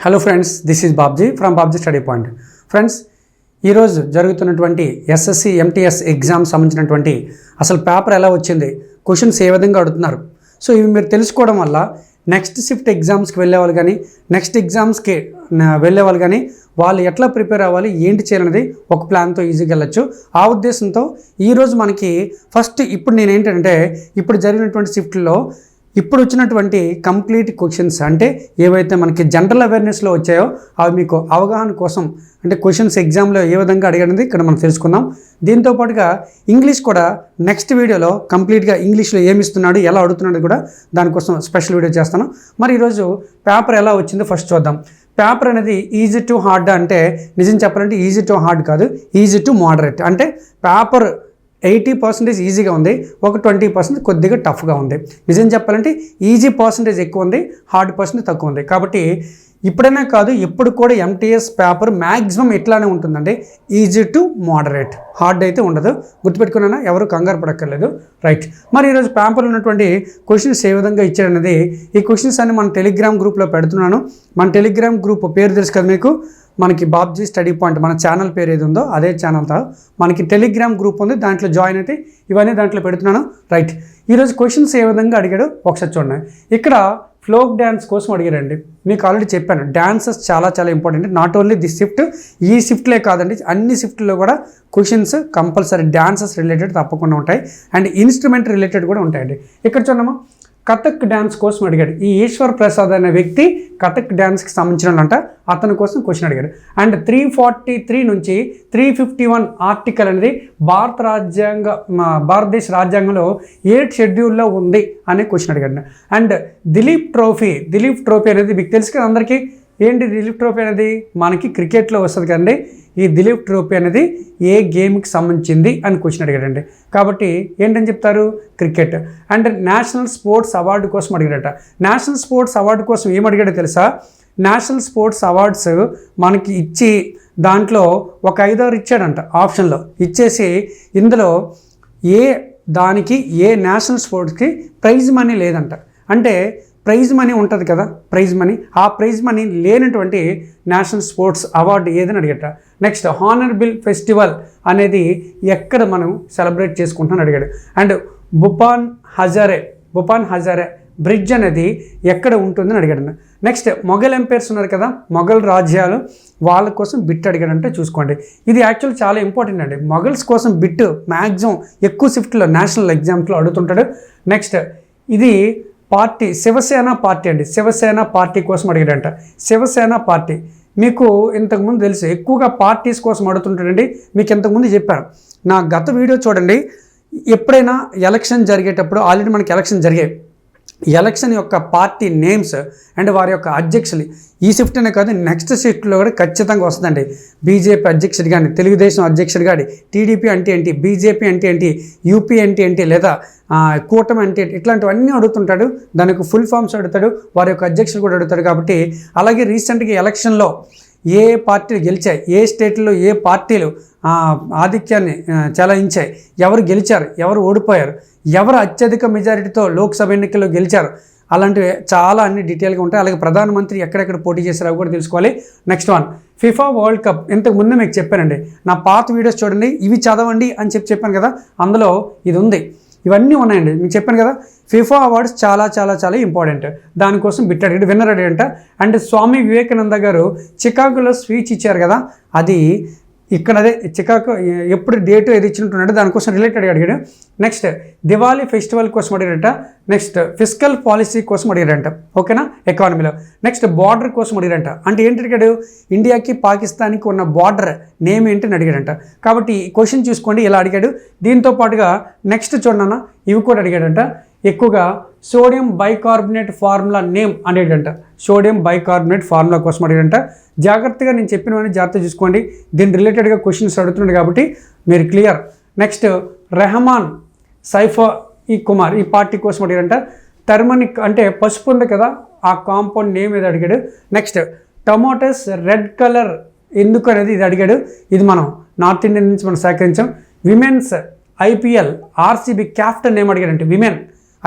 Hello friends this is Babji from Babji study point friends ఈరోజు జరుగుతున్నటువంటి SSC MTS exam సంబంధించినటువంటి అసలు paper ఎలా వచ్చింది క్వశ్చన్స్ ఏ విధంగా అడుగుతున్నారు? సో ఇవి మీరు తెలుసుకోవడం వల్ల నెక్స్ట్ షిఫ్ట్ ఎగ్జామ్స్కి వెళ్ళేవాళ్ళు కానీ నెక్స్ట్ ఎగ్జామ్స్కి వెళ్ళేవాళ్ళు కానీ వాళ్ళు ఎట్లా ప్రిపేర్ అవ్వాలి ఏంటి చేయాలనేది ఒక ప్లాన్తో ఈజీగా వెళ్ళచ్చు. ఆ ఉద్దేశంతో ఈరోజు మనకి ఫస్ట్ ఇప్పుడు నేను ఏంటంటే ఇప్పుడు జరిగినటువంటి షిఫ్ట్లో ఇప్పుడు వచ్చినటువంటి కంప్లీట్ క్వశ్చన్స్ అంటే ఏవైతే మనకి జనరల్ అవేర్నెస్లో వచ్చాయో అవి మీకు అవగాహన కోసం అంటే క్వశ్చన్స్ ఎగ్జామ్లో ఏ విధంగా అడిగినది ఇక్కడ మనం తెలుసుకుందాం. దీంతో పాటుగా ఇంగ్లీష్ కూడా నెక్స్ట్ వీడియోలో కంప్లీట్గా ఇంగ్లీష్లో ఏమి ఇస్తున్నాడు ఎలా అడుగుతున్నాడు కూడా దానికోసం స్పెషల్ వీడియో చేస్తాను. మరి ఈరోజు పేపర్ ఎలా వచ్చిందో ఫస్ట్ చూద్దాం. పేపర్ అనేది ఈజీ టు హార్డ్ అంటే నిజం చెప్పాలంటే ఈజీ టు హార్డ్ కాదు ఈజీ టు మోడరేట్. అంటే పేపర్ ఎయిటీ పర్సెంటేజ్ ఈజీగా ఉంది. ఒక ట్వంటీ పర్సెంట్ కొద్దిగా టఫ్గా ఉంది. నిజం చెప్పాలంటే ఈజీ పర్సెంటేజ్ ఎక్కువ ఉంది హార్డ్ పర్సెంటేజ్ తక్కువ ఉంది. కాబట్టి ఇప్పుడైనా కాదు ఎప్పుడు కూడా ఎంటీఎస్ పేపర్ మ్యాక్సిమం ఇట్లానే ఉంటుందండి. Easy to moderate. హార్డ్ అయితే ఉండదు. గుర్తుపెట్టుకున్నా ఎవరు కంగారు పడక్కర్లేదు. రైట్. మరి ఈరోజు పేపర్లో ఉన్నటువంటి క్వశ్చన్స్ ఏ విధంగా ఇచ్చారనేది ఈ క్వశ్చన్స్ అన్ని మన టెలిగ్రామ్ గ్రూప్లో పెడుతున్నాను. మన టెలిగ్రామ్ గ్రూప్ పేరు తెలుసు కదా మీకు? మనకి బాబ్జీ స్టడీ పాయింట్ మన ఛానల్ పేరు ఏది ఉందో అదే ఛానల్తో మనకి టెలిగ్రామ్ గ్రూప్ ఉంది దాంట్లో జాయిన్ అయితే ఇవన్నీ దాంట్లో పెడుతున్నాను. రైట్. ఈరోజు క్వశ్చన్స్ ఏ విధంగా అడిగాడు ఒకసారి చూడండి. ఇక్కడ ఫ్లోక్ డ్యాన్స్ కోసం అడిగారండి. మీకు ఆల్రెడీ చెప్పాను డ్యాన్సెస్ చాలా చాలా important. Not only the shift ఈ షిఫ్ట్లే కాదండి అన్ని షిఫ్ట్లో కూడా క్వశ్చన్స్ కంపల్సరీ డ్యాన్సెస్ రిలేటెడ్ తప్పకుండా ఉంటాయి. అండ్ ఇన్స్ట్రుమెంట్ రిలేటెడ్ కూడా ఉంటాయండి. ఇక్కడ చూడమ్మా. కథక్ డ్యాన్స్ కోసం అడిగాడు. ఈ ఈశ్వర్ ప్రసాద్ అనే వ్యక్తి కథక్ డ్యాన్స్కి సంబంధించిన అంట అతని కోసం క్వశ్చన్ అడిగాడు. అండ్ త్రీ ఫార్టీ త్రీ నుంచి త్రీ ఫిఫ్టీ వన్ ఆర్టికల్ అనేది భారత రాజ్యాంగ మా భారతదేశ రాజ్యాంగంలో ఏ షెడ్యూల్లో ఉంది అనే క్వశ్చన్ అడిగాడు. And Dilip trophy Dilip trophy అనేది మీకు తెలుసు కదా అందరికీ? ఏంటి దిలీప్ ట్రోఫీ అనేది? మనకి క్రికెట్లో వస్తుంది కదండి. ఈ దిలీప్ ట్రోఫీ అనేది ఏ గేమ్కి సంబంధించింది అని క్వశ్చన్ అడిగాడండి. కాబట్టి ఏంటని చెప్తారు? Cricket. And national sports award కోసం అడిగాడట. నేషనల్ స్పోర్ట్స్ అవార్డు కోసం ఏం అడిగాడో తెలుసా? నేషనల్ స్పోర్ట్స్ అవార్డ్స్ మనకి ఇచ్చి దాంట్లో ఒక ఐదారు ఇచ్చాడంట ఆప్షన్లో. ఇచ్చేసి ఇందులో ఏ దానికి ఏ నేషనల్ స్పోర్ట్స్కి ప్రైజ్ మనీ లేదంట. అంటే ప్రైజ్ మనీ ఉంటుంది కదా ప్రైజ్ మనీ. ఆ ప్రైజ్ మనీ లేనటువంటి నేషనల్ స్పోర్ట్స్ అవార్డు ఏదని అడిగట. నెక్స్ట్ హానర్ బిల్ ఫెస్టివల్ అనేది ఎక్కడ మనం సెలబ్రేట్ చేసుకుంటామని అడిగాడు. అండ్ బుపాన్ హజారే బుపాన్ హజారే బ్రిడ్జ్ అనేది ఎక్కడ ఉంటుందని అడిగాడు. నెక్స్ట్ మొఘల్ ఎంపైర్స్ ఉన్నారు కదా మొఘల్ రాజ్యాలు వాళ్ళ కోసం బిట్ అడిగాడంటే చూసుకోండి. ఇది యాక్చువల్ చాలా ఇంపార్టెంట్ అండి. మొఘల్స్ కోసం బిట్ మ్యాక్సిమం ఎక్కువ షిఫ్ట్లో నేషనల్ ఎగ్జామ్స్లో అడుగుతుంటాడు. నెక్స్ట్ ఇది పార్టీ శివసేన పార్టీ అండి. శివసేన పార్టీ కోసం అడిగాడంట. శివసేన పార్టీ. మీకు ఇంతకుముందు తెలుసు ఎక్కువగా పార్టీస్ కోసం అడుగుతుంటాడండి. మీకు ఇంతకుముందు చెప్పాను. నా గత వీడియో చూడండి. ఎప్పుడైనా ఎలక్షన్ జరిగేటప్పుడు ఆల్రెడీ మనకి ఎలక్షన్ జరిగాయి. ఎలక్షన్ యొక్క పార్టీ నేమ్స్ అండ్ వారి యొక్క అధ్యక్షులు ఈ షిఫ్ట్ అనే కాదు నెక్స్ట్ షిఫ్ట్లో కూడా ఖచ్చితంగా వస్తుందండి. బీజేపీ అధ్యక్షుడు కానీ తెలుగుదేశం అధ్యక్షుడు కానీ టీడీపీ అంటే ఏంటి బీజేపీ అంటే ఏంటి యూపీ అంటే ఏంటి లేదా కూటమి అంటే ఏంటి ఇట్లాంటివన్నీ అడుగుతుంటాడు. దానికి ఫుల్ ఫామ్స్ అడుగుతాడు వారి యొక్క అధ్యక్షులు కూడా అడుగుతాడు కాబట్టి అలాగే రీసెంట్గా ఎలక్షన్లో ఏ పార్టీలు గెలిచాయి ఏ స్టేట్లో ఏ పార్టీలు ఆధిక్యాన్ని చెలాయించాయి ఎవరు గెలిచారు ఎవరు ఓడిపోయారు ఎవరు అత్యధిక మెజారిటీతో లోక్సభ ఎన్నికల్లో గెలిచారు అలాంటివి చాలా అన్ని డీటెయిల్గా ఉంటాయి. అలాగే ప్రధానమంత్రి ఎక్కడెక్కడ పోటీ చేశారో కూడా తెలుసుకోవాలి. Next one FIFA world cup. ఇంతకు ముందు మీకు చెప్పానండి నా పాత వీడియోస్ చూడండి ఇవి చదవండి అని చెప్పి చెప్పాను కదా అందులో ఇది ఉంది. ఇవన్నీ ఉన్నాయండి. మీకు చెప్పాను కదా ఫిఫా అవార్డ్స్ చాలా చాలా చాలా ఇంపార్టెంట్. దానికోసం బిట్ అడిగాడు విన్నర్ అడిగంట అండ్ స్వామి వివేకానంద గారు చికాగోలో స్పీచ్ ఇచ్చారు కదా అది ఇక్కడ అదే చికాకు ఎప్పుడు డేట్ ఏది ఇచ్చినట్టున్నాడు దానికోసం రిలేటెడ్ అడిగాడు. నెక్స్ట్ దివాళీ ఫెస్టివల్ కోసం అడిగాడట. నెక్స్ట్ ఫిజికల్ పాలసీ కోసం అడిగాడంట. ఓకేనా? ఎకానమీలో. నెక్స్ట్ బార్డర్ కోసం అడిగాడంట. అంటే ఏంటి అడిగాడు? ఇండియాకి పాకిస్తాన్కి ఉన్న బార్డర్ నేమ్ ఏంటని అడిగాడంట. కాబట్టి క్వశ్చన్ చూసుకోండి ఇలా అడిగాడు? దీంతో పాటుగా నెక్స్ట్ చూడన్న ఇవి కూడా అడిగాడంట. ఎక్కువగా సోడియం బైకార్బోనేట్ ఫార్ములా నేమ్ అనేటంట. సోడియం బైకార్బోనేట్ ఫార్ములా కోసం అడిగంట జాగ్రత్తగా నేను చెప్పినవన్నీ జాగ్రత్త చూసుకోండి. దీని రిలేటెడ్గా క్వశ్చన్స్ అడుగుతున్నాడు కాబట్టి మీరు క్లియర్. నెక్స్ట్ రెహమాన్ సైఫా ఈ కుమార్ ఈ పార్టీ కోసం అడిగారంట టర్మనిక్ అంటే పసుపు ఉంది కదా ఆ కాంపౌండ్ నేమ్ ఏది అడిగాడు. నెక్స్ట్ టమోటోస్ రెడ్ కలర్ ఎందుకు అనేది ఇది అడిగాడు. ఇది మనం నార్త్ ఇండియన్ నుంచి మనం సేకరించాం. Women's IPL RCB captain name అడిగాడంటే women.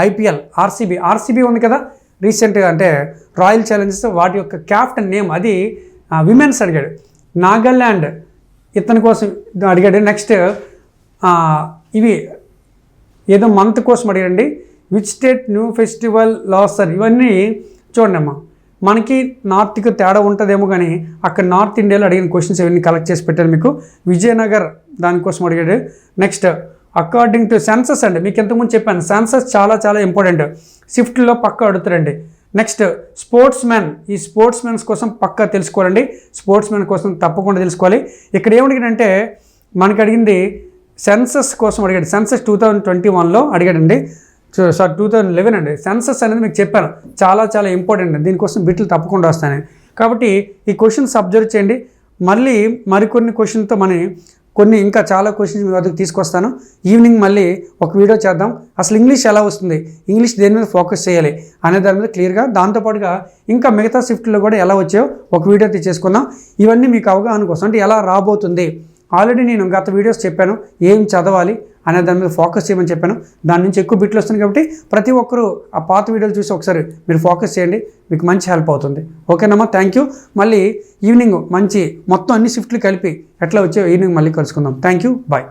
IPL RCB RCB ఉంది కదా రీసెంట్గా అంటే రాయల్ ఛాలెంజర్స్ వాటి యొక్క క్యాప్టెన్ నేమ్ అది విమెన్స్ అడిగాడు. నాగాల్యాండ్ ఇతని కోసం అడిగాడు. నెక్స్ట్ ఇవి ఏదో మంత్ కోసం అడిగండి which state new festival Losar ఇవన్నీ చూడండి అమ్మా. మనకి నార్త్కి తేడా ఉంటుందేమో కానీ అక్కడ నార్త్ ఇండియాలో అడిగిన క్వశ్చన్స్ ఇవన్నీ కలెక్ట్ చేసి పెట్టాను మీకు. విజయనగర్ దానికోసం అడిగాడు. నెక్స్ట్ అకార్డింగ్ టు సెన్సస్ అండి. మీకు ఇంతకుముందు చెప్పాను. సెన్సస్ చాలా చాలా ఇంపార్టెంట్ షిఫ్ట్లో పక్క అడుగుతారండి. నెక్స్ట్ స్పోర్ట్స్ మ్యాన్ ఈ స్పోర్ట్స్ మ్యాన్స్ కోసం పక్కా తెలుసుకోవాలండి. స్పోర్ట్స్ మ్యాన్ కోసం తప్పకుండా తెలుసుకోవాలి. ఇక్కడ ఏమడిగాడంటే మనకి అడిగింది సెన్సస్ కోసం అడిగాడు. సెన్సస్ టూ థౌజండ్ ట్వంటీ వన్లో అడిగాడండి. సార్ టూ థౌజండ్ లెవెన్ అండి. సెన్సస్ అనేది మీకు చెప్పాను. చాలా చాలా ఇంపార్టెంట్ దీనికోసం బిట్లు తప్పకుండా వస్తాయి కాబట్టి ఈ క్వశ్చన్స్ అబ్జర్వ్ చేయండి. మళ్ళీ మరికొన్ని క్వశ్చన్తో మనం కొన్ని ఇంకా చాలా క్వశ్చన్స్ మీ వద్దకు తీసుకొస్తాను. ఈవినింగ్ మళ్ళీ ఒక వీడియో చేద్దాం. అసలు ఇంగ్లీష్ ఎలా వస్తుంది? ఇంగ్లీష్ దేని మీద ఫోకస్ చేయాలి అనే దాని మీద క్లియర్గా దాంతోపాటుగా ఇంకా మిగతా షిఫ్ట్లో కూడా ఎలా వచ్చాయో ఒక వీడియో తెచ్చేసుకుందాం ఇవన్నీ మీకు అవగాహన కోసం అంటే ఎలా రాబోతుంది? ఆల్రెడీ నేను గత వీడియోస్ చెప్పాను. ఏం చదవాలి? అనే దాని మీద ఫోకస్ చేయమని చెప్పాను. దాని నుంచి ఎక్కువ బిట్లు వస్తుంది కాబట్టి ప్రతి ఒక్కరూ ఆ పాత వీడియోలు చూసి ఒకసారి మీరు ఫోకస్ చేయండి మీకు మంచి హెల్ప్ అవుతుంది. ఓకేనమ్మా థ్యాంక్ యూ మళ్ళీ ఈవినింగ్ మంచి మొత్తం అన్ని షిఫ్ట్లు కలిపి ఎట్లా వచ్చే ఈవినింగ్ మళ్ళీ కలుసుకుందాం. Thank you bye